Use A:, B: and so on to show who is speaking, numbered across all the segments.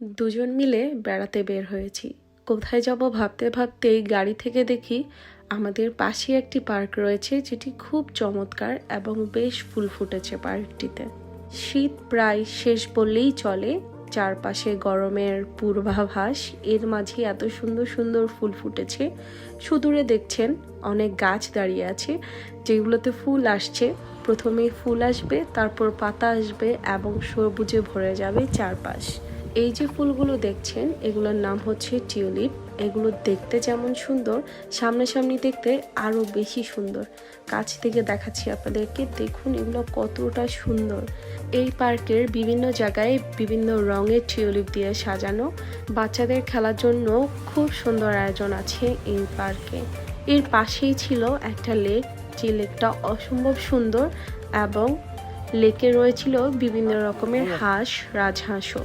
A: দুজন মিলে বেড়াতে বের হয়েছি। কোথায় যাব ভাবতে ভাবতেই গাড়ি থেকে দেখি আমাদের পাশে একটি পার্ক রয়েছে যেটি খুব চমৎকার এবং বেশ ফুল ফুটেছে পার্কটিতে। শীত প্রায় শেষ বললেই চলে, চারপাশে গরমের পূর্বাভাস, এর মাঝে এত সুন্দর সুন্দর ফুল ফুটেছে। সুদূরে দেখছেন অনেক গাছ দাঁড়িয়ে আছে, যেগুলোতে ফুল আসছে। প্রথমে ফুল আসবে, তারপর পাতা আসবে এবং সবুজে ভরে যাবে চারপাশ। এই যে ফুলগুলো দেখছেন, এগুলোর নাম হচ্ছে টিউলিপ। এগুলো দেখতে যেমন সুন্দর, সামনাসামনি দেখতে আরও বেশি সুন্দর। কাছ থেকে দেখাচ্ছি আপনাদেরকে, দেখুন এগুলো কতটা সুন্দর। এই পার্কের বিভিন্ন জায়গায় বিভিন্ন রঙের টিউলিপ দিয়ে সাজানো। বাচ্চাদের খেলার জন্য খুব সুন্দর আয়োজন আছে এই পার্কে। এর পাশেই ছিল একটা লেক, যে লেকটা অসম্ভব সুন্দর এবং লেকে রয়েছিল বিভিন্ন রকমের হাঁস, রাজহাঁসও।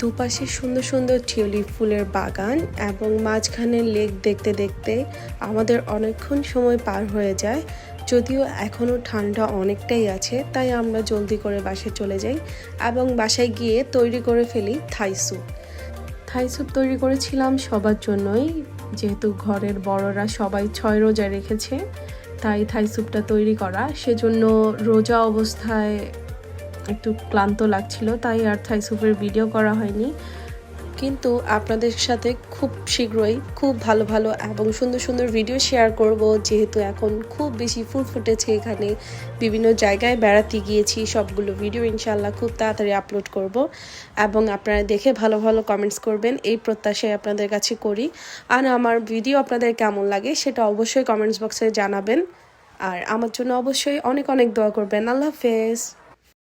A: দুপাশে সুন্দর সুন্দর টিউলিপ ফুলের বাগান এবং মাঝখানে লেক দেখতে দেখতে আমাদের অনেকক্ষণ সময় পার হয়ে যায়। যদিও এখনও ঠান্ডা অনেকটাই আছে, তাই আমরা জলদি করে বাসায় চলে যাই এবং বাসায় গিয়ে তৈরি করে ফেলি থাই স্যুপ। থাই স্যুপ তৈরি করেছিলাম সবার জন্যই, যেহেতু ঘরের বড়রা সবাই ছয় রোজা রেখেছে, তাই থাই স্যুপটা তৈরি করা। সেজন্য রোজা অবস্থায় একটু ক্লান্ত লাগছিল, তাই আর থাই স্যুপের ভিডিও করা হয়নি। কিন্তু আপনাদের সাথে খুব শীঘ্রই খুব ভালো ভালো এবং সুন্দর সুন্দর ভিডিও শেয়ার করব। যেহেতু এখন খুব বেশি ফুল ফুটেছে এখানে, বিভিন্ন জায়গায় বেড়াতে গিয়েছি, সবগুলো ভিডিও ইনশাল্লাহ খুব তাড়াতাড়ি আপলোড করব। এবং আপনারা দেখে ভালো ভালো কমেন্টস করবেন, এই প্রত্যাশায় আপনাদের কাছে করি। আর আমার ভিডিও আপনাদের কেমন লাগে সেটা অবশ্যই কমেন্টস বক্সে জানাবেন। আর আমার জন্য অবশ্যই অনেক অনেক দোয়া করবেন। আল্লাহ হাফেজ।